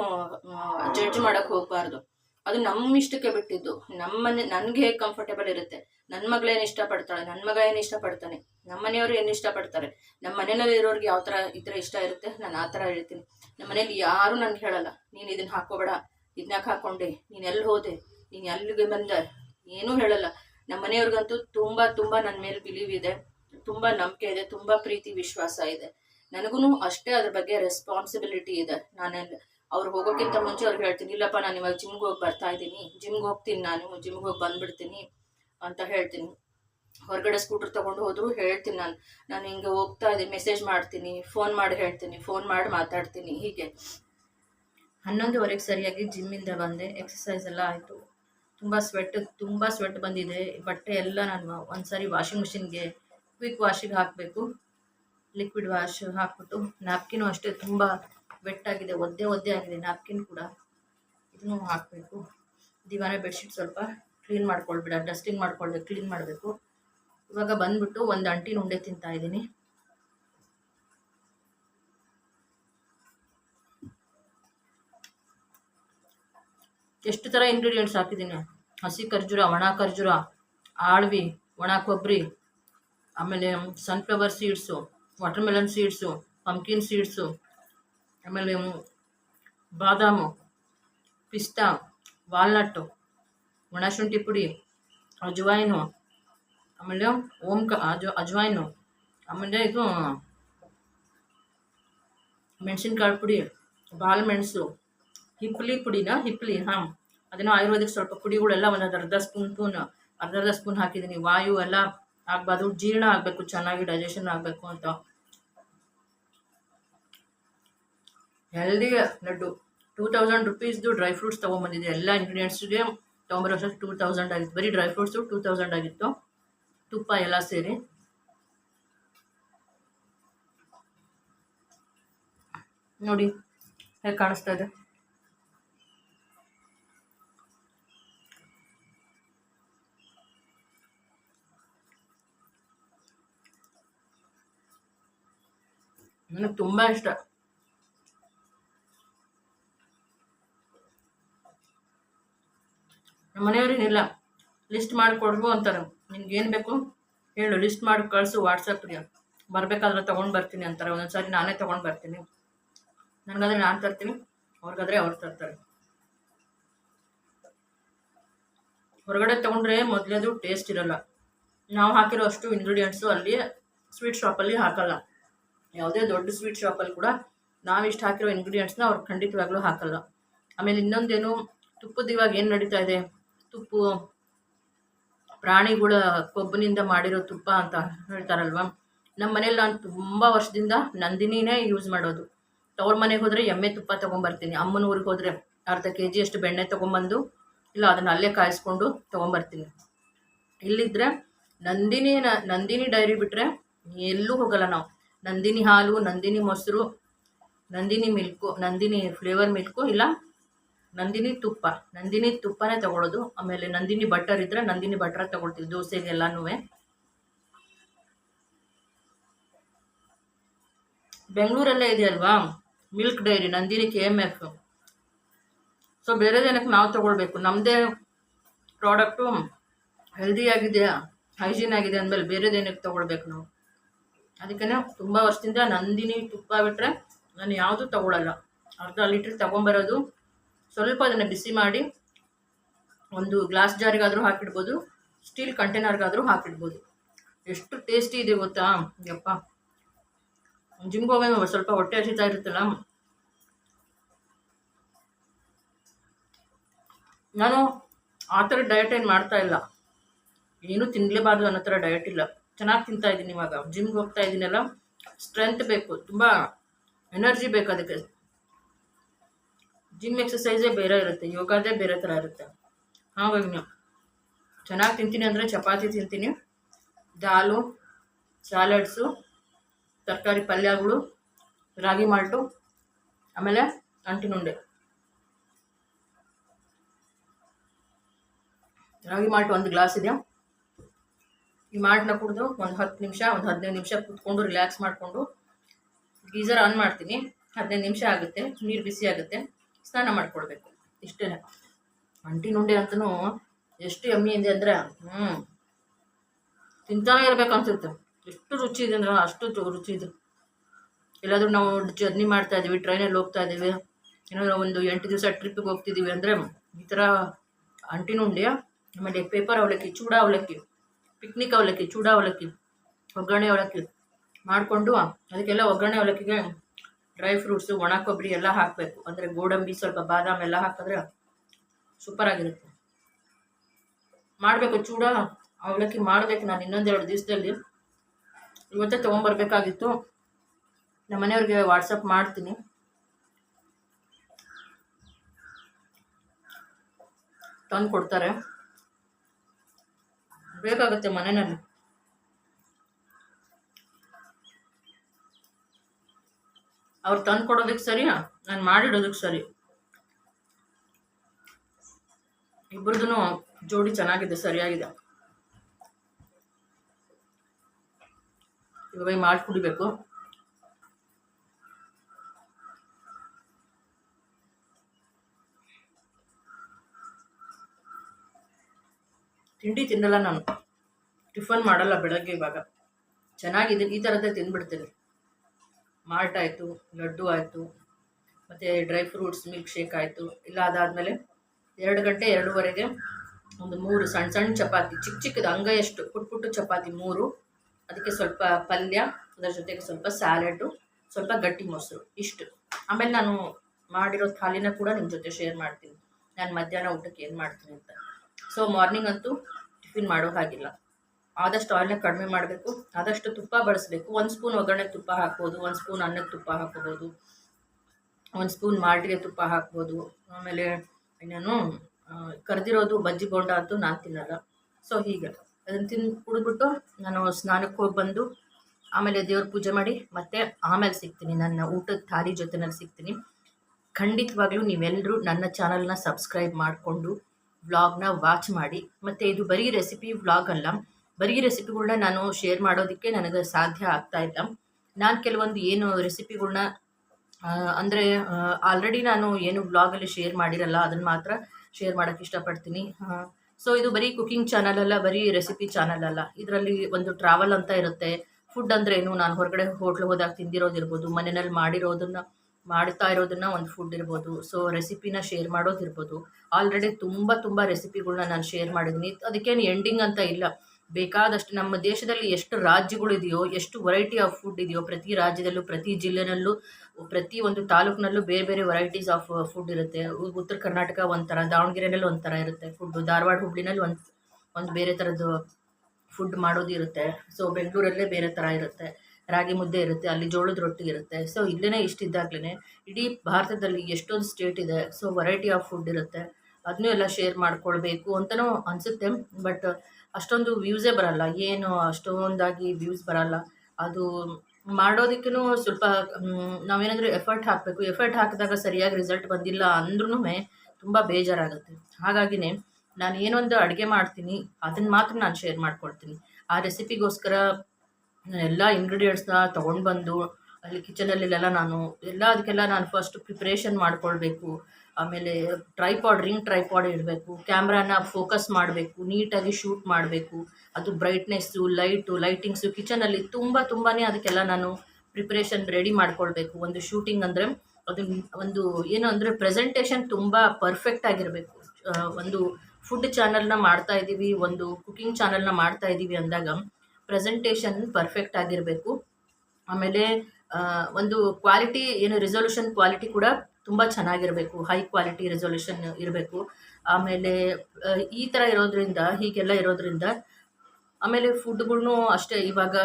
ಜಡ್ಜ್ ಮಾಡೋಕೆ ಹೋಗಬಾರ್ದು. ಅದು ನಮ್ಮ ಇಷ್ಟಕ್ಕೆ ಬಿಟ್ಟಿದ್ದು. ನಮ್ಮ ಮನೆ, ನನಗೆ ಹೇಗೆ ಕಂಫರ್ಟೇಬಲ್ ಇರುತ್ತೆ? ನನ್ನ ಮಗಳೇನು ಇಷ್ಟಪಡ್ತಾಳೆ? ನನ್ನ ಮಗ ಏನು ಇಷ್ಟಪಡ್ತಾನೆ? ನಮ್ಮ ಮನೆಯವರು ಏನು ಇಷ್ಟಪಡ್ತಾರೆ? ನಮ್ಮ ಮನೆಯಲ್ಲಿ ಇರೋರಿಗೆ ಯಾವ ಥರ ಇದ್ರೆ ಇಷ್ಟ ಇರುತ್ತೆ? ನಾನು ಆ ಥರ ಹೇಳ್ತೀನಿ. ನಮ್ಮ ಮನೇಲಿ ಯಾರೂ ನನಗೆ ಹೇಳಲ್ಲ. ನೀನು ಇದನ್ನ ಹಾಕೋಬೇಡ. ಇದನ್ನ ಹಾಕೊಂಡೆ? ನೀನು ಎಲ್ಲಿ ಹೋದೆ? ನೀನು ಎಲ್ಲಿಗೆ ಬಂದೆ? ಏನೂ ಹೇಳಲ್ಲ. ನಮ್ಮ ಮನೆಯವ್ರಿಗಂತೂ ತುಂಬ ತುಂಬ ನನ್ನ ಮೇಲೆ ಬಿಲೀವ್ ಇದೆ. ತುಂಬ ನಂಬಿಕೆ ಇದೆ. ತುಂಬ ಪ್ರೀತಿ, ವಿಶ್ವಾಸ ಇದೆ. ನನಗೂ ಅಷ್ಟೇ ಅದ್ರ ಬಗ್ಗೆ ರೆಸ್ಪಾನ್ಸಿಬಿಲಿಟಿ ಇದೆ. ನಾನು ಅವ್ರು ಹೋಗೋಕ್ಕಿಂತ ಮುಂಚೆ ಅವ್ರಿಗೆ ಹೇಳ್ತೀನಿ, ಇಲ್ಲಪ್ಪ ನಾನು ಇವಾಗ ಜಿಮ್ಗೆ ಹೋಗಿ ಬರ್ತಾ ಇದ್ದೀನಿ. ಜಿಮ್ಗೆ ಹೋಗ್ತೀನಿ ನಾನು. ಜಿಮ್ಗೆ ಹೋಗಿ ಬಂದ್ಬಿಡ್ತೀನಿ ಅಂತ ಹೇಳ್ತೀನಿ. ಹೊರಗಡೆ ಸ್ಕೂಟರ್ ತಗೊಂಡು ಹೋದ್ರು ಹೇಳ್ತೀನಿ ನಾನು. ನಾನು ಹಿಂಗೆ ಹೋಗ್ತಾ ಇದ್ದೀನಿ ಮೆಸೇಜ್ ಮಾಡ್ತೀನಿ ಫೋನ್ ಮಾಡಿ ಹೇಳ್ತೀನಿ ಫೋನ್ ಮಾಡಿ ಮಾತಾಡ್ತೀನಿ ಹೀಗೆ. ಹನ್ನೊಂದುವರೆಗೆ ಸರಿಯಾಗಿ ಜಿಮ್ಮಿಂದ ಬಂದೆ. ಎಕ್ಸಸೈಸ್ ಎಲ್ಲ ಆಯಿತು. ತುಂಬ ಸ್ವೆಟ್ ತುಂಬ ಸ್ವೆಟ್ ಬಂದಿದೆ. ಬಟ್ಟೆ ಎಲ್ಲ ನಾನು ಒಂದ್ಸರಿ ವಾಷಿಂಗ್ ಮಿಷಿನ್ಗೆ ಕ್ವಿಕ್ ವಾಶಿಗೆ ಹಾಕಬೇಕು. ಲಿಕ್ವಿಡ್ ವಾಶ್ ಹಾಕ್ಬಿಟ್ಟು ನ್ಯಾಪ್ಕಿನೂ ಅಷ್ಟೇ ತುಂಬ ವೆಟ್ಟಾಗಿದೆ ಒದ್ದೆ ಒದ್ದೆ ಆಗಿದೆ ನ್ಯಾಪ್ಕಿನ್ ಕೂಡ. ಇದನ್ನು ಹಾಕಬೇಕು. ದಿವಾನೆ ಬೆಡ್ಶೀಟ್ ಸ್ವಲ್ಪ ಕ್ಲೀನ್ ಮಾಡ್ಕೊಳ್ಬೇಡ ಡಸ್ಟಿಂಗ್ ಮಾಡ್ಕೊಳ್ಬೇಕು ಕ್ಲೀನ್ ಮಾಡಬೇಕು. ಇವಾಗ ಬಂದ್ಬಿಟ್ಟು ಒಂದು ಅಂಟಿನ ಉಂಡೆ ತಿಂತಾ ಇದ್ದೀನಿ. ಎಷ್ಟು ಥರ ಇಂಗ್ರೀಡಿಯೆಂಟ್ಸ್ ಹಾಕಿದ್ದೀನಿ? ಹಸಿ ಖರ್ಜೂರ, ಒಣ ಖರ್ಜೂರ, ಆಳ್ವಿ, ಒಣ ಕೊಬ್ಬರಿ ಆಮೇಲೆ sunflower seeds watermelon seeds pumpkin seeds ಆಮೇಲೆ ಬಾದಾಮು, ಪಿಸ್ತಾ ವಾಲ್ನಟ್ಟು ಒಣ ಶುಂಠಿ ಪುಡಿ, ಅಜ್ವಾಯಿನು, ಆಮೇಲೆ ಓಂಕ ಅಜ್ ಅಜ್ವಾಯಿನು, ಆಮೇಲೆ ಇದು, ಮೆಣಸಿನ್ಕಾಳು ಪುಡಿ ಬಾಲ್ ಮೆಣಸು ಹಿಪ್ಪಲಿ ಪುಡಿನ ಹಿಪ್ಪಲಿ, ಹಾಂ. ಅದನ್ನು ಆಯುರ್ವೇದಿಕ್ ಸ್ವಲ್ಪ ಪುಡಿಗಳೆಲ್ಲ ಒಂದು ಅರ್ಧ ಸ್ಪೂನ್ ಸ್ಪೂನ್, ಅರ್ಧ ಅರ್ಧ ಸ್ಪೂನ್ ಹಾಕಿದ್ದೀನಿ. ವಾಯು ಎಲ್ಲ ಆಗ್ಬಾರ್ದು, ಜೀರ್ಣ ಆಗಬೇಕು, ಚೆನ್ನಾಗಿ ಡೈಜೆಷನ್ ಆಗಬೇಕು ಅಂತ. ಹೆಲ್ದಿ ಲಡ್ಡು. ಟೂ ತೌಸಂಡ್ ರುಪೀಸ್ದು ಡ್ರೈ ಫ್ರೂಟ್ಸ್ ತೊಗೊಂಬಂದಿದ್ದೆ. ಎಲ್ಲ ಇಂಗ್ರೀಡಿಯೆಂಟ್ಸ್ಗೆ ತೊಗೊಂಬರೋ ಅಷ್ಟು ಟೂ ತೌಸಂಡ್ ಆಗಿತ್ತು. ಬರೀ ಡ್ರೈ ಫ್ರೂಟ್ಸು ಟೂ ತೌಸಂಡ್ ಆಗಿತ್ತು. ತುಪ್ಪ ಎಲ್ಲ ಸೇರಿ. ನೋಡಿ, ಹೇಗೆ ಕಾಣಿಸ್ತಾ ಇದೆ? ನನಗೆ ತುಂಬ ಇಷ್ಟ. ನಮ್ಮ ಮನೆಯವ್ರೇನಿಲ್ಲ ಲಿಸ್ಟ್ ಮಾಡಿ ಕೊಡ್ಬು ಅಂತಾರೆ. ನಿನ್ಗೆ ಏನು ಬೇಕು ಹೇಳು ಲಿಸ್ಟ್ ಮಾಡಿ, ಕಳಿಸು ವಾಟ್ಸಪ್ಗೆ ಬರಬೇಕಾದ್ರೆ ತೊಗೊಂಡು ಬರ್ತೀನಿ ಅಂತಾರೆ. ಒಂದೊಂದ್ಸರಿ ನಾನೇ ತೊಗೊಂಡು ಬರ್ತೀನಿ. ನನಗಾದ್ರೆ ನಾನು ತರ್ತೀನಿ, ಅವ್ರಿಗಾದ್ರೆ ಅವ್ರು ತರ್ತಾರೆ. ಹೊರಗಡೆ ತೊಗೊಂಡ್ರೆ ಮೊದಲೇದು ಟೇಸ್ಟ್ ಇರಲ್ಲ. ನಾವು ಹಾಕಿರೋ ಅಷ್ಟು ಇಂಗ್ರೀಡಿಯೆಂಟ್ಸು ಅಲ್ಲಿ ಸ್ವೀಟ್ ಶಾಪಲ್ಲಿ ಹಾಕಲ್ಲ. ಯಾವುದೇ ದೊಡ್ಡ ಸ್ವೀಟ್ ಶಾಪಲ್ಲಿ ಕೂಡ ನಾವಿಷ್ಟು ಹಾಕಿರೋ ಇಂಗ್ರೀಡಿಯೆಂಟ್ಸ್ನ ಅವ್ರು ಖಂಡಿತವಾಗ್ಲೂ ಹಾಕಲ್ಲ. ಆಮೇಲೆ ಇನ್ನೊಂದೇನು, ತುಪ್ಪದ ಇವಾಗ ಏನು ನಡೀತಾ ಇದೆ? ತುಪ್ಪು, ಪ್ರಾಣಿಗಳ ಕೊಬ್ಬಿನಿಂದ ಮಾಡಿರೋ ತುಪ್ಪ ಅಂತ ಹೇಳ್ತಾರಲ್ವ? ನಮ್ಮ ಮನೇಲಿ ನಾನು ತುಂಬ ವರ್ಷದಿಂದ ನಂದಿನಿನೇ ಯೂಸ್ ಮಾಡೋದು. ತವ್ರ ಮನೆಗೆ ಹೋದರೆ ಎಮ್ಮೆ ತುಪ್ಪ ತೊಗೊಂಬರ್ತೀನಿ. ಅಮ್ಮನ ಊರಿಗೆ ಹೋದರೆ ಅರ್ಧ ಕೆ ಜಿ ಅಷ್ಟು ಬೆಣ್ಣೆ ತೊಗೊಂಬಂದು, ಇಲ್ಲ ಅದನ್ನು ಅಲ್ಲೇ ಕಾಯಿಸ್ಕೊಂಡು ತೊಗೊಂಬರ್ತೀನಿ. ಇಲ್ಲಿದ್ದರೆ ನಂದಿನಿ ನಂದಿನಿ ಡೈರಿ ಬಿಟ್ಟರೆ ಎಲ್ಲೂ ಹೋಗಲ್ಲ ನಾವು. ನಂದಿನಿ ಹಾಲು, ನಂದಿನಿ ಮೊಸರು, Nandini milk, Nandini flavour milk, ಇಲ್ಲ ನಂದಿನಿ ತುಪ್ಪ. ನಂದಿನಿ ತುಪ್ಪನೇ ತಗೊಳ್ಳೋದು ಆಮೇಲೆ ನಂದಿನಿ ಬಟರ್ ಇದ್ದರೆ ನಂದಿನಿ ಬಟರ್ ತಗೊಳ್ತೀವಿ ದೋಸೆಗೆಲ್ಲನೂ ಬೆಂಗಳೂರಲ್ಲೇ ಇದೆ ಅಲ್ವಾ milk dairy, Nandini K M F. So ಬೇರೆದೇನಕ್ಕೆ ನಾವು ತಗೊಳ್ಬೇಕು. ನಮ್ಮದೇ ಪ್ರಾಡಕ್ಟು ಹೆಲ್ದಿ ಆಗಿದೆಯಾ ಹೈಜೀನ್ ಆಗಿದೆ ಅಂದಮೇಲೆ ಬೇರೆದೇನಕ್ಕೆ ತಗೊಳ್ಬೇಕು ನಾವು. ಅದಕ್ಕೆ ತುಂಬ ವರ್ಷದಿಂದ ನಂದಿನಿ ತುಪ್ಪ ಬಿಟ್ಟರೆ ನಾನು ಯಾವುದೂ ತಗೊಳ್ಳಲ್ಲ ಅರ್ಧ ಲೀಟ್ರ್ ತೊಗೊಂಬರೋದು. ಸ್ವಲ್ಪ ಅದನ್ನು ಬಿಸಿ ಮಾಡಿ ಒಂದು ಗ್ಲಾಸ್ ಜಾರಿಗಾದರೂ ಹಾಕಿಡ್ಬೋದು, ಸ್ಟೀಲ್ ಕಂಟೈನರ್ಗಾದರೂ ಹಾಕಿಡ್ಬೋದು. ಎಷ್ಟು ಟೇಸ್ಟಿ ಇದೆ ಗೊತ್ತಾ? ಯಪ್ಪ. ಜಿಮ್ಗೆ ಹೋಗೋ ಸ್ವಲ್ಪ ಹೊಟ್ಟೆ ಹಸಿತಾ ಇರುತ್ತಲ್ಲ? ನಾನು ಆ ಥರ ಡಯಟ್ ಏನು ಮಾಡ್ತಾ ಇಲ್ಲ. ಏನೂ ತಿನ್ನಲೇಬಾರ್ದು ಅನ್ನೋ ಥರ ಡಯಟ್ ಇಲ್ಲ. ಚೆನ್ನಾಗಿ ತಿಂತಾ ಇದ್ದೀನಿ ಇವಾಗ. ಜಿಮ್ಗೆ ಹೋಗ್ತಾ ಇದ್ದೀನಲ್ಲ ಸ್ಟ್ರೆಂತ್ ಬೇಕು, ತುಂಬ ಎನರ್ಜಿ ಬೇಕು ಅದಕ್ಕೆ. ಜಿಮ್ ಎಕ್ಸಸೈಸೇ ಬೇರೆ ಇರುತ್ತೆ, ಯೋಗದೇ ಬೇರೆ ಥರ ಇರುತ್ತೆ. ಹಾಗಾಗಿ ಚೆನ್ನಾಗಿ ತಿಂತೀನಿ ಅಂದರೆ ಚಪಾತಿ ತಿಂತೀನಿ. ದಾಲು ಸ್ಯಾಲಡ್ಸು ತರಕಾರಿ ಪಲ್ಯಗಳು, ರಾಗಿ ಮಾಲ್ಟು, ಆಮೇಲೆ ಅಂಟಿನುಂಡೆ ರಾಗಿ ಮಾಲ್ಟ್ ಒಂದು ಗ್ಲಾಸ್ ಇದೆ. ಈ ಮಾಲ್ಟ್ನ ಕುಡಿದು ಒಂದು ಹತ್ತು ನಿಮಿಷ, ಒಂದು ಹದಿನೈದು ನಿಮಿಷ ಕುತ್ಕೊಂಡು ರಿಲ್ಯಾಕ್ಸ್ ಮಾಡಿಕೊಂಡು ಗೀಸರ್ ಆನ್ ಮಾಡ್ತೀನಿ. ಹದಿನೈದು ನಿಮಿಷ ಆಗುತ್ತೆ, ನೀರು ಬಿಸಿ ಆಗುತ್ತೆ, ಸ್ನಾನ ಮಾಡ್ಕೊಳ್ಬೇಕು ಇಷ್ಟೇ. ಅಂಟಿನುಂಡೆ ಅಂತೂ ಎಷ್ಟು ಯಮ್ಮಿ ಇದೆ ಅಂದರೆ ಹ್ಞೂ ತಿಂತಾನೆ ಇರಬೇಕು ಅನ್ಸುತ್ತೆ ಎಷ್ಟು ರುಚಿ ಇದೆ ಅಂದ್ರೆ ಅಷ್ಟು ರುಚಿ ಇದೆ. ಎಲ್ಲಾದರೂ ನಾವು ಜರ್ನಿ ಮಾಡ್ತಾ ಇದ್ದೀವಿ ಟ್ರೈನಲ್ಲಿ ಹೋಗ್ತಾ ಇದ್ದೀವಿ ಏನಾದರೂ ಒಂದು ಎಂಟು ದಿವಸ ಟ್ರಿಪ್ಪಿಗೆ ಹೋಗ್ತಿದ್ದೀವಿ ಅಂದರೆ ಈ ಥರ ಅಂಟಿನುಂಡೆ ಆಮೇಲೆ ಪೇಪರ್ ಅವಲಕ್ಕಿ, ಚೂಡ ಅವಲಕ್ಕಿ ಪಿಕ್ನಿಕ್ ಅವಲಕ್ಕಿ, ಚೂಡ ಅವಲಕ್ಕಿ, ಒಗ್ಗರಣೆ ಅವಲಕ್ಕಿ ಮಾಡಿಕೊಂಡು ಅದಕ್ಕೆಲ್ಲ ಒಗ್ಗರಣೆ ಅವಲಕ್ಕಿಗೆ ಡ್ರೈ ಫ್ರೂಟ್ಸು ಒಣ ಕೊಬ್ಬರಿ ಎಲ್ಲ ಹಾಕಬೇಕು. ಅಂದರೆ ಗೋಡಂಬಿ ಸ್ವಲ್ಪ ಬಾದಾಮ್ ಎಲ್ಲ ಹಾಕಿದ್ರೆ ಸೂಪರ್ ಆಗಿರುತ್ತೆ. ಮಾಡಬೇಕು, ಚೂಡ ಅವಲಕ್ಕಿ ಮಾಡಬೇಕು ನಾನು ಇನ್ನೊಂದೆರಡು ದಿವಸದಲ್ಲಿ. ಇವತ್ತೇ ತೊಗೊಂಬರ್ಬೇಕಾಗಿತ್ತು. ನಮ್ಮ ಮನೆಯವ್ರಿಗೆ ವಾಟ್ಸಪ್ ಮಾಡ್ತೀನಿ. ತಂದು ಕೊಡ್ತಾರೆ ಬೇಕಾಗುತ್ತೆ ಮನೆಯಲ್ಲಿ. ಅವ್ರು ತಂದು ಕೊಡೋದಕ್ಕೆ ಸರಿ ನಾನು ಮಾಡಿಡೋದಕ್ಕೆ ಸರಿ. ಇಬ್ಬರದೂ ಜೋಡಿ ಚೆನ್ನಾಗಿದೆ, ಸರಿಯಾಗಿದೆ. ಇವಾಗ ಮಾಡಿ ಕುಡಿಬೇಕು. ತಿಂಡಿ ತಿನ್ನಲ್ಲ ನಾನು. ಟಿಫನ್ ಮಾಡಲ್ಲ ಬೆಳಗ್ಗೆ ಇವಾಗ. ಚೆನ್ನಾಗಿದೆ, ಈ ಥರದ್ದೇ ತಿಂದ್ಬಿಡ್ತೀನಿ ಮಾಲ್ಟ್ ಆಯಿತು, ಲಡ್ಡು ಆಯಿತು, ಮತ್ತು ಡ್ರೈ ಫ್ರೂಟ್ಸ್, ಮಿಲ್ಕ್ ಶೇಕ್ ಆಯಿತು. ಇಲ್ಲ, ಅದಾದಮೇಲೆ ಎರಡು ಗಂಟೆ ಎರಡೂವರೆಗೆ ಒಂದು ಮೂರು ಸಣ್ಣ ಸಣ್ಣ ಚಪಾತಿ ಚಿಕ್ಕ ಚಿಕ್ಕದು, ಅಂಗೈಯಷ್ಟು, ಪುಟ್ ಪುಟ್ಟು ಚಪಾತಿ ಮೂರು. ಅದಕ್ಕೆ ಸ್ವಲ್ಪ ಪಲ್ಯ, ಅದರ ಜೊತೆಗೆ ಸ್ವಲ್ಪ ಸ್ಯಾಲೆಡ್ಡು, ಸ್ವಲ್ಪ ಗಟ್ಟಿ ಮೊಸರು, ಇಷ್ಟು. ಆಮೇಲೆ ನಾನು ಮಾಡಿರೋ ಥಾಲಿನ ಕೂಡ ನಿಮ್ಮ ಜೊತೆ ಶೇರ್ ಮಾಡ್ತೀನಿ. ನಾನು ಮಧ್ಯಾಹ್ನ ಊಟಕ್ಕೆ ಏನು ಮಾಡ್ತೀನಿ ಅಂತ. ಸೊ ಮಾರ್ನಿಂಗ್ ಅಂತೂ ಟಿಫಿನ್ ಮಾಡೋ ಹಾಗಿಲ್ಲ ಆದಷ್ಟು ಆಯಿಲ್ನ ಕಡಿಮೆ ಮಾಡಬೇಕು, ಆದಷ್ಟು ತುಪ್ಪ ಬಳಸಬೇಕು. ಒಂದು ಸ್ಪೂನ್ ಒಗ್ಗರಣೆಗೆ ತುಪ್ಪ ಹಾಕ್ಬೋದು, ಒಂದು ಸ್ಪೂನ್ ಅನ್ನಕ್ಕೆ ತುಪ್ಪ ಹಾಕ್ಬೋದು, ಒಂದು ಸ್ಪೂನ್ ಮಾಲ್ಟಿಗೆ ತುಪ್ಪ ಹಾಕ್ಬೋದು, ಆಮೇಲೆ ಇನ್ನೇನು ಕರೆದಿರೋದು ಬಜ್ಜಿ ಬೋಂಡ ಅಂತೂ ನಾನು ತಿನ್ನಲ್ಲ. ಸೊ ಹೀಗೆ. ಅದನ್ನು ತಿಂದು ಕುಡಿದ್ಬಿಟ್ಟು ನಾನು ಸ್ನಾನಕ್ಕೆ ಹೋಗಿ ಬಂದು, ಆಮೇಲೆ ದೇವ್ರ ಪೂಜೆ ಮಾಡಿ, ಮತ್ತೆ ಆಮೇಲೆ ಸಿಗ್ತೀನಿ, ನನ್ನ ಊಟದ ಥಾಲಿ ಜೊತೆನಲ್ಲಿ ಸಿಗ್ತೀನಿ. ಖಂಡಿತವಾಗ್ಲೂ ನೀವೆಲ್ಲರೂ ನನ್ನ ಚಾನಲ್ನ ಸಬ್ಸ್ಕ್ರೈಬ್ ಮಾಡಿಕೊಂಡು ವ್ಲಾಗ್ನ ವಾಚ್ ಮಾಡಿ. ಮತ್ತು ಇದು ಬರೀ ರೆಸಿಪಿ ವ್ಲಾಗ್ ಅಲ್ಲ. ಬರೀ ರೆಸಿಪಿಗಳನ್ನ ನಾನು ಶೇರ್ ಮಾಡೋದಕ್ಕೆ ನನಗೆ ಸಾಧ್ಯ ಆಗ್ತಾ ಇಲ್ಲ. ನಾನು ಕೆಲವೊಂದು ಏನು ರೆಸಿಪಿಗಳನ್ನ ಅಂದರೆ ಆಲ್ರೆಡಿ ನಾನು ಏನು ವ್ಲಾಗಲ್ಲಿ ಶೇರ್ ಮಾಡಿರಲ್ಲ, ಅದನ್ನು ಮಾತ್ರ ಶೇರ್ ಮಾಡೋಕ್ಕೆ ಇಷ್ಟಪಡ್ತೀನಿ. ಸೊ ಇದು ಬರೀ ಕುಕಿಂಗ್ ಚಾನಲ್ ಅಲ್ಲ, ಬರೀ ರೆಸಿಪಿ ಚಾನಲ್ ಅಲ್ಲ. ಇದರಲ್ಲಿ ಒಂದು ಟ್ರಾವೆಲ್ ಅಂತ ಇರುತ್ತೆ. ಫುಡ್ ಅಂದ್ರೆ ಏನು? ನಾನು ಹೊರಗಡೆ ಹೋಟ್ಲ್ ಹೋದಾಗ ತಿಂದಿರೋದಿರ್ಬೋದು ಮನೆಯಲ್ಲಿ ಮಾಡಿರೋದನ್ನ ಮಾಡ್ತಾ ಇರೋದನ್ನ ಒಂದು ಫುಡ್ ಇರ್ಬೋದು. ಸೊ ರೆಸಿಪಿನ ಶೇರ್ ಮಾಡೋದಿರ್ಬೋದು ಆಲ್ರೆಡಿ ತುಂಬ ತುಂಬ ರೆಸಿಪಿಗಳನ್ನ ನಾನು ಶೇರ್ ಮಾಡಿದ್ದೀನಿ ಅದಕ್ಕೇನು ಎಂಡಿಂಗ್ ಅಂತ ಇಲ್ಲ. ಬೇಕಾದಷ್ಟು ನಮ್ಮ ದೇಶದಲ್ಲಿ ಎಷ್ಟು ರಾಜ್ಯಗಳು ಇದೆಯೋ, ಎಷ್ಟು ವೆರೈಟಿ ಆಫ್ ಫುಡ್ ಇದೆಯೋ, ಪ್ರತಿ ರಾಜ್ಯದಲ್ಲೂ, ಪ್ರತಿ ಜಿಲ್ಲೆನಲ್ಲೂ, ಪ್ರತಿ ಒಂದು ತಾಲೂಕಿನಲ್ಲೂ ಬೇರೆ ಬೇರೆ ವೆರೈಟೀಸ್ ಆಫ್ ಫುಡ್ ಇರುತ್ತೆ. ಉತ್ತರ ಕರ್ನಾಟಕ ಒಂಥರ, ದಾವಣಗೆರೆನಲ್ಲಿ ಒಂಥರ ಇರುತ್ತೆ ಫುಡ್ಡು ಧಾರವಾಡ, ಹುಬ್ಳಿನಲ್ಲಿ ಒಂದು ಒಂದು ಬೇರೆ ಥರದ್ದು ಫುಡ್ ಮಾಡೋದು ಇರುತ್ತೆ. ಸೊ ಬೆಂಗಳೂರಲ್ಲೇ ಬೇರೆ ಥರ ಇರುತ್ತೆ. ರಾಗಿ ಮುದ್ದೆ ಇರುತ್ತೆ, ಅಲ್ಲಿ ಜೋಳದ ರೊಟ್ಟಿ ಇರುತ್ತೆ. ಸೊ ಇಲ್ಲೇ ಇಷ್ಟಿದ್ದಾಗ್ಲೇ ಇಡೀ ಭಾರತದಲ್ಲಿ ಎಷ್ಟೊಂದು ಸ್ಟೇಟ್ ಇದೆ ಸೊ ವೆರೈಟಿ ಆಫ್ ಫುಡ್ ಇರುತ್ತೆ. ಅದನ್ನೂ ಎಲ್ಲ ಶೇರ್ ಮಾಡ್ಕೊಳ್ಬೇಕು ಅಂತಲೂ ಅನಿಸುತ್ತೆ ಬಟ್ ಅಷ್ಟೊಂದು ವ್ಯೂಸೇ ಬರಲ್ಲ. ಏನು ಅಷ್ಟೊಂದಾಗಿ ವ್ಯೂಸ್ ಬರಲ್ಲ. ಅದು ಮಾಡೋದಕ್ಕೂ ಸ್ವಲ್ಪ ನಾವೇನಾದರೂ ಎಫರ್ಟ್ ಹಾಕಬೇಕು. ಎಫರ್ಟ್ ಹಾಕಿದಾಗ ಸರಿಯಾಗಿ ರಿಸಲ್ಟ್ ಬಂದಿಲ್ಲ ಅಂದ್ರೂ ತುಂಬ ಬೇಜಾರಾಗುತ್ತೆ. ಹಾಗಾಗಿನೇ ನಾನು ಏನೊಂದು ಅಡುಗೆ ಮಾಡ್ತೀನಿ ಅದನ್ನು ಮಾತ್ರ ನಾನು ಶೇರ್ ಮಾಡ್ಕೊಳ್ತೀನಿ. ಆ ರೆಸಿಪಿಗೋಸ್ಕರ ಎಲ್ಲ ಇಂಗ್ರೀಡಿಯೆಂಟ್ಸ್ನ ತೊಗೊಂಡು ಬಂದು ಅಲ್ಲಿ ಕಿಚನಲ್ಲೆಲ್ಲ ನಾನು ಎಲ್ಲ ಅದಕ್ಕೆಲ್ಲ ನಾನು ಫಸ್ಟ್ ಪ್ರಿಪ್ರೇಷನ್ ಮಾಡ್ಕೊಳ್ಬೇಕು. ಆಮೇಲೆ ಟ್ರೈಪಾಡ್ ರಿಂಗ್ ಟ್ರೈಪಾಡ್ ಇಡಬೇಕು. ಕ್ಯಾಮ್ರಾನ ಫೋಕಸ್ ಮಾಡಬೇಕು. ನೀಟಾಗಿ ಶೂಟ್ ಮಾಡಬೇಕು. ಅದು ಬ್ರೈಟ್ನೆಸ್ಸು ಲೈಟು ಲೈಟಿಂಗ್ಸು ಕಿಚನಲ್ಲಿ ತುಂಬ ತುಂಬಾ ಅದಕ್ಕೆಲ್ಲ ನಾನು ಪ್ರಿಪ್ರೇಷನ್ ರೆಡಿ ಮಾಡ್ಕೊಳ್ಬೇಕು. ಒಂದು ಶೂಟಿಂಗ್ ಅಂದರೆ ಅದು ಒಂದು ಏನು ಅಂದರೆ ಪ್ರೆಸೆಂಟೇಷನ್ ತುಂಬ ಪರ್ಫೆಕ್ಟ್ ಆಗಿರಬೇಕು. ಒಂದು ಫುಡ್ ಚಾನಲ್ನ ಮಾಡ್ತಾ ಇದ್ದೀವಿ ಒಂದು ಕುಕಿಂಗ್ ಚಾನಲ್ನ ಮಾಡ್ತಾ ಇದ್ದೀವಿ ಅಂದಾಗ ಪ್ರೆಸೆಂಟೇಷನ್ ಪರ್ಫೆಕ್ಟ್ ಆಗಿರಬೇಕು. ಆಮೇಲೆ ಒಂದು ಕ್ವಾಲಿಟಿ ಏನು ರಿಸೊಲ್ಯೂಷನ್ ಕ್ವಾಲಿಟಿ ಕೂಡ ತುಂಬ ಚೆನ್ನಾಗಿರಬೇಕು. ಹೈ ಕ್ವಾಲಿಟಿ ರೆಸೊಲ್ಯೂಷನ್ ಇರಬೇಕು. ಆಮೇಲೆ ಈ ಥರ ಇರೋದ್ರಿಂದ, ಹೀಗೆಲ್ಲ ಇರೋದ್ರಿಂದ, ಆಮೇಲೆ ಫುಡ್ಗಳ್ನೂ ಅಷ್ಟೇ, ಇವಾಗ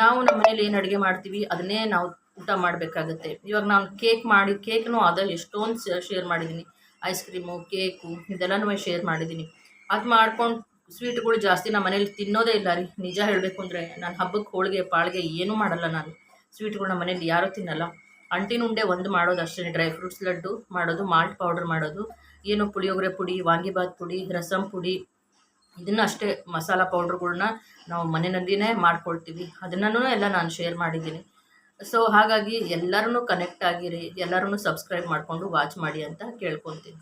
ನಾವು ನಮ್ಮ ಮನೇಲಿ ಏನು ಅಡುಗೆ ಮಾಡ್ತೀವಿ, ಅದನ್ನೇ ನಾವು ಊಟ ಮಾಡಬೇಕಾಗುತ್ತೆ. ಇವಾಗ ನಾನು ಕೇಕ್ ಮಾಡಿ ಕೇಕ್ನು ಅದ ಎಷ್ಟೊಂದು ಶೇರ್ ಮಾಡಿದ್ದೀನಿ ಐಸ್ ಕ್ರೀಮು ಕೇಕು ಇದೆಲ್ಲನೂ ಶೇರ್ ಮಾಡಿದ್ದೀನಿ ಅದು ಮಾಡ್ಕೊಂಡು ಸ್ವೀಟ್ಗಳು ಜಾಸ್ತಿ ನಮ್ಮ ಮನೇಲಿ ತಿನ್ನೋದೇ ಇಲ್ಲ ರೀ. ನಿಜ ಹೇಳಬೇಕು ಅಂದರೆ ನಾನು ಹಬ್ಬಕ್ಕೆ ಹೋಳಿಗೆ, ಪಾಳಿಗೆ ಏನೂ ಮಾಡಲ್ಲ ನಾನು. ಸ್ವೀಟ್ಗಳು ನಮ್ಮ ಮನೇಲಿ ಯಾರೂ ತಿನ್ನಲ್ಲ. ಅಂಟಿನ ಉಂಡೆ ಒಂದು ಮಾಡೋದು ಅಷ್ಟೇ ಡ್ರೈ ಫ್ರೂಟ್ಸ್ ಲಡ್ಡು ಮಾಡೋದು, ಮಾಲ್ಟ್ ಪೌಡರ್ ಮಾಡೋದು, ಏನು ಪುಳಿಯೋಗರೆ ಪುಡಿ ವಾಂಗಿಬಾತ್ ಪುಡಿ, ರಸಂ ಪುಡಿ, ಇದನ್ನ ಅಷ್ಟೇ ಮಸಾಲ ಪೌಡ್ರ್ಗಳನ್ನ ನಾವು ಮನೆಯಲ್ಲಿನೇ ಮಾಡ್ಕೊಳ್ತೀವಿ. ಅದನ್ನೂ ಎಲ್ಲ ನಾನು ಶೇರ್ ಮಾಡಿದ್ದೀನಿ. ಸೊ ಹಾಗಾಗಿ ಎಲ್ಲರೂ ಕನೆಕ್ಟ್ ಆಗಿರಿ ಎಲ್ಲರೂ ಸಬ್ಸ್ಕ್ರೈಬ್ ಮಾಡಿಕೊಂಡು ವಾಚ್ ಮಾಡಿ ಅಂತ ಕೇಳ್ಕೊತೀನಿ.